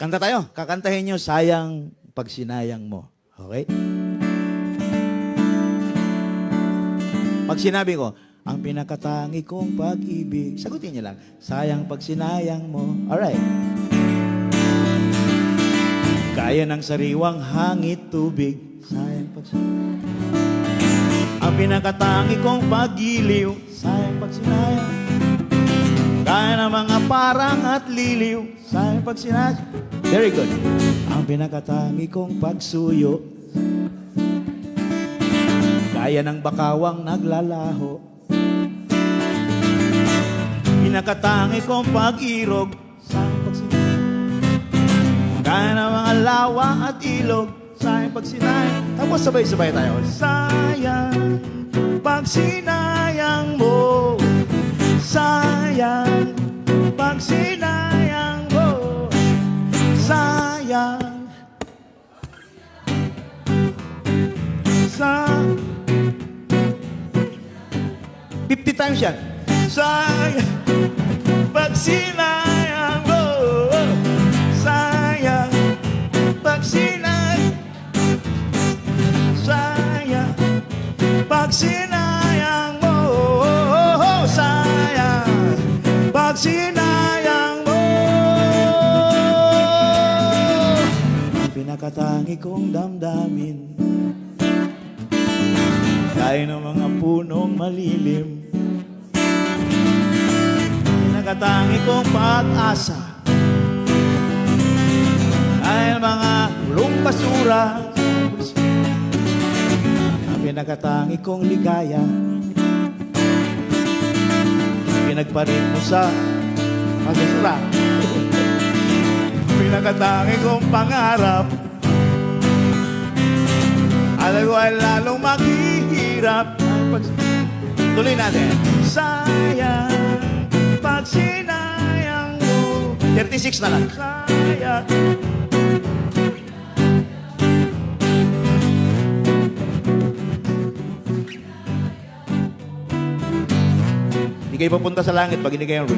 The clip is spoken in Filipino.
Kanta tayo. Kakantahin nyo, sayang pag sinayang mo. Okay? Pag sinabi ko, ang pinakatangi kong pag-ibig, sagutin niyo lang, sayang pag sinayang mo. Alright. Kaya ng sariwang hangit tubig, sayang pag Ang pinakatangi kong pag-iliw, sayang pag sinayang. Mga parang at liliw, sayang pag sinayang. Very good. Ang pinakatangi kong pagsuyo, kaya ng bakawang naglalaho. Pinakatangi kong pag-irog, sayang pag sinayang. Kaya ng mga lawa at ilog, sayang pag sinayang. Tapos sabay-sabay tayo. Sayang pag Sa 50 times yan. Sayang pag sinayang mo, sayang pag sinayang, sayang pag mo, sayang pag sinayang mo. Ang pinakatangi kong damdamin Gaya ng mga punong malilim. Pinakatangi kong pag-asa. Ay mga pulong basura. Ang pinakatangi kong ligaya. Pinagparin mo sa pagasura Pinakatangi kong pangarap. Alam ko ay lalong maghihirap ang pag... Tuloy natin. Sayang pag sinayang mo. 36 na lang. Sayang. Hindi kayo papunta sa langit pag hindi kayo